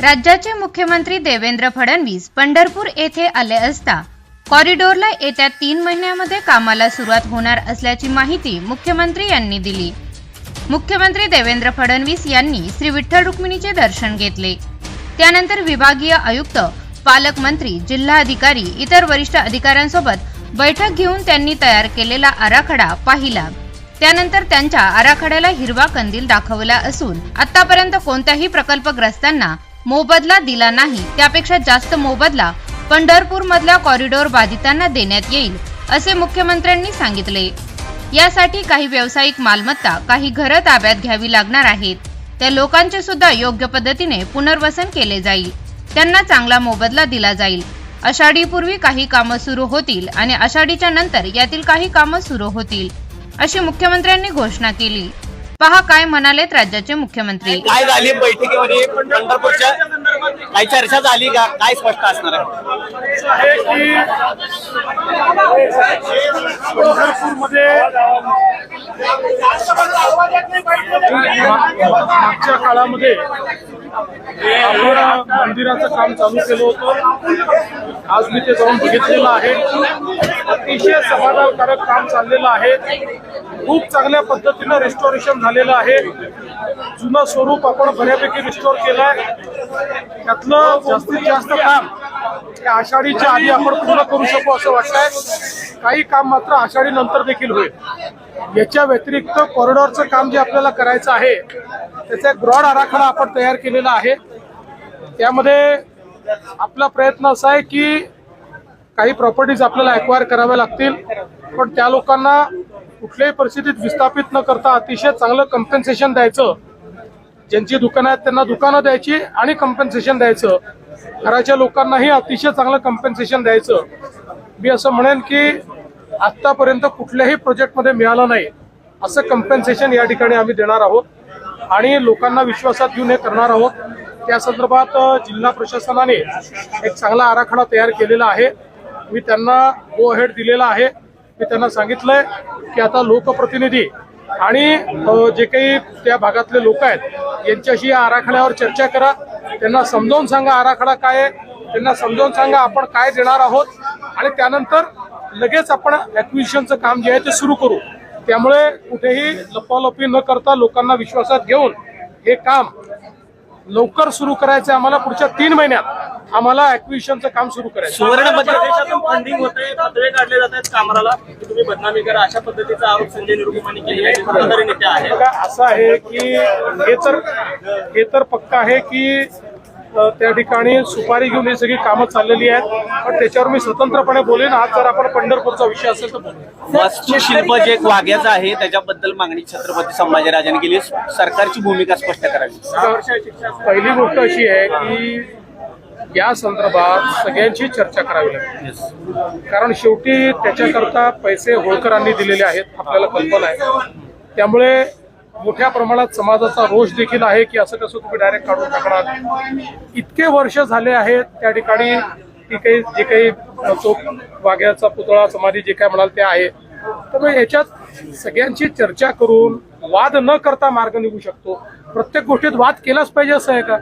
राज्याचे मुख्यमंत्री देवेंद्र फडणवीस पंढरपूर येथे आले असता कॉरिडॉरला येत्या तीन महिन्यामध्ये कामाला सुरुवात होणार असल्याची माहिती मुख्यमंत्री यांनी दिली. मुख्यमंत्री देवेंद्र फडणवीस यांनी श्री विठ्ठल रुक्मिणीचे दर्शन घेतले. त्यानंतर विभागीय आयुक्त पालकमंत्री जिल्हाधिकारी इतर वरिष्ठ अधिकाऱ्यांसोबत बैठक घेऊन त्यांनी तयार केलेला आराखडा पाहिला. त्यानंतर त्यांच्या आराखड्याला हिरवा कंदील दाखवला असून आतापर्यंत कोणत्याही प्रकल्पग्रस्तांना मोबदला दिला नाही. त्यापेक्षा जास्त मोबदला पंढरपूर मधल्या कॉरिडॉर बाधितांना देण्यात येईल असे मुख्यमंत्र्यांनी सांगितले. यासाठी काही व्यावसायिक मालमत्ता काही घरं ताब्यात घ्यावी लागणार आहेत. त्या लोकांचे सुद्धा योग्य पद्धतीने पुनर्वसन केले जाईल. त्यांना चांगला मोबदला दिला जाईल. आषाढीपूर्वी काही कामं सुरू होतील आणि आषाढीच्या नंतर यातील काही कामं सुरू होतील अशी मुख्यमंत्र्यांनी घोषणा केली. पहा काय म्हणालेत राज्याचे मुख्यमंत्री. काय झाली बैठकीमध्ये पंढरपूरच्या काही चर्चा झाली का? काय स्पष्ट असणार आहे? पंढरपूरमध्ये मागच्या काळामध्ये आपण मंदिराचं काम चालू केलं होतं. आज मी ते जाऊन बघितलेलं आहे. अतिशय समाधानकारक काम चाललेलं आहे. खूप चांगल्या पद्धतीनं रेस्टोरेशन झालेलं आहे. जुनं स्वरूप आपण बऱ्यापैकी रिस्टोर आहे त्यातलं जास्तीत जास्त काम त्या आषाढीच्या आधी आपण पूर्ण करू शकू असं वाटतंय. काही काम मात्र आषाढी नंतर देखील होईल. याच्या व्यतिरिक्त कॉरिडॉरचं काम जे आपल्याला करायचं आहे त्याचा एक ब्रॉड आराखडा आपण तयार केलेला आहे. त्यामध्ये आपला प्रयत्न असा आहे की काही प्रॉपर्टीज आपल्याला अक्वायर कराव्या लागतील. पण त्या लोकांना कुठल्याही परिस्थितीत विस्थापित न करता अतिशय चांगलं कम्पेन्सेशन द्यायचं. ज्यांची दुकानं आहेत त्यांना दुकानं द्यायची आणि कम्पेन्सेशन द्यायचं. घराच्या लोकांनाही अतिशय चांगलं कम्पेन्सेशन द्यायचं. मी असं म्हणेन की आत्तापर्यंत कुठल्याही प्रोजेक्टमध्ये मिळालं नाही. असं कम्पेन्सेशन या ठिकाणी आम्ही देणार आहोत. आणि लोकांना विश्वासात घेऊन हे करणार आहोत. त्या संदर्भात जिल्हा प्रशासनाने एक चांगला आराखडा तयार केलेला आहे. मी त्यांना गो हेड दिलेला आहे. मी त्यांना सांगितलंय की आता लोकप्रतिनिधी आणि जे काही त्या भागातले लोक आहेत यांच्याशी या आराखड्यावर चर्चा करा. त्यांना समजावून सांगा आराखडा काय आहे. त्यांना समजावून सांगा आपण काय देणार आहोत. आणि त्यानंतर लगेच आपण ऍक्विजिशनचं काम जे आहे ते सुरू करू. त्यामुळे कुठेही लपालपी न करता लोकांना विश्वासात घेऊन हे काम लवकर सुरू करायचं आहे आम्हाला पुढच्या तीन महिन्यात. आम्हाला ऍक्विजिशनचं काम सुरू करायचं. सुवर्ण बजेट देशातून फंडिंग होते पत्रे काढले जात आहेत कामराला की तुम्ही बदनामी करा अशा पद्धतीचा आरोप संजय निरुपमाने केली आहे. सत्ताधारी नेते आहे बघा असं आहे की हे तर हे तर पक्का आहे की अ, त्या ठिकाणी सुपारी घेऊन ही सगळी कामं चाललेली आहेत. पण त्याच्यावर मी स्वतंत्रपणे बोलेन. आज जर आपण पंढरपूरचा विषय असेल तर बोलू वास्तुशिल्प जे एक वाघ्याचं आहे त्याच्याबद्दल मागणी छत्रपती संभाजीराजांनी केली. सरकारची भूमिका स्पष्ट करावी. पहिली गोष्ट अशी आहे की या संदर्भात सगळ्यांची चर्चा करावी लागते कारण शेवटी त्याच्याकरता पैसे होळकरांनी दिलेले आहेत आपल्याला कल्पना आहे. त्यामुळे मोठ्या प्रमाणात समाजाचा रोष देखील आहे की असं कसं तुम्ही डायरेक्ट काढून टाकणार. इतके वर्ष झाले आहेत त्या ठिकाणी ती काही जे काही तो वाघ्याचा पुतळा समाधी जे काय म्हणाल ते आहे. त्यामुळे याच्यात सगळ्यांची चर्चा करून वाद न करता मार्ग निघू शकतो. प्रत्येक गोष्टीत वाद केलाच पाहिजे असं आहे का?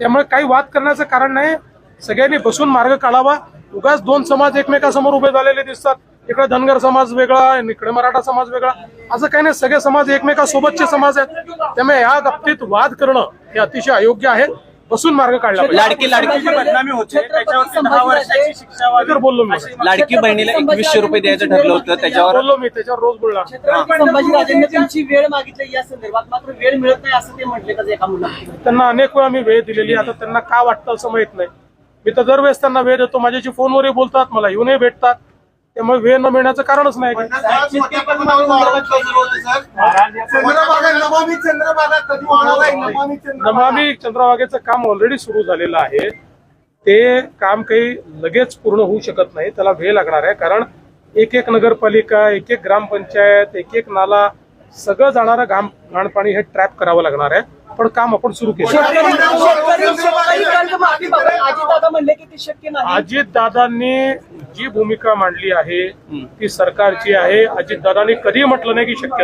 त्यामुळे काही वाद करण्याचं कारण नाही. सगळ्यांनी बसून मार्ग काढावा. उगाच दोन समाज एकमेकासमोर उभे झालेले दिसतात. इकडे धनगर समाज वेगळा इकडे मराठा समाज वेगळा. असं काही नाही सगळे समाज एकमेकासोबतचे समाज आहेत. त्यामुळे या बाबतीत वाद करणं हे अतिशय अयोग्य आहे. बसून मार्ग काढला पाहिजे. लाडकी लाडकी जी बदनामी होते. त्याच्यावरती दहा वर्षाची शिक्षा व्हावी. तर बोललो मी. लाडकी बहिणीला एकवीसशे रुपये द्यायचं ठरलं होतं त्याच्यावर बोललो मी त्याच्यावर रोज बोलणार. छत्रपती संभाजीराजांनी तुमची वेळ मागितली या संदर्भात. मात्र वेळ मिळत नाही असं ते म्हटले का एका मुलाखतीमध्ये त्यांना अनेक वेळा मी वेळ दिलेली. आता त्यांना का वाटतं असं माहीत नाही. मी तर दरवेळेस त्यांना वेळ देतो. माझ्याशी फोनवरही बोलतात मला येऊनही भेटतात. त्यामुळे वेळ न मिळण्याचं कारणच नाही. नमामी चंद्रभागेचं काम ऑलरेडी सुरू झालेलं आहे. ते काम काही लगेच पूर्ण होऊ शकत नाही. त्याला वेळ लागणार आहे. कारण एक एक नगरपालिका एक एक ग्रामपंचायत एक एक नाला सगळं जाणारं घाम घाणपाणी हे ट्रॅप करावं लागणार आहे. पण काम आपण सुरू केलं. अजित दादांनी जी भूमिका मांडली आहे ती सरकारची आहे. अजित दादांनी कधी म्हटलं नाही की शक्य नाही.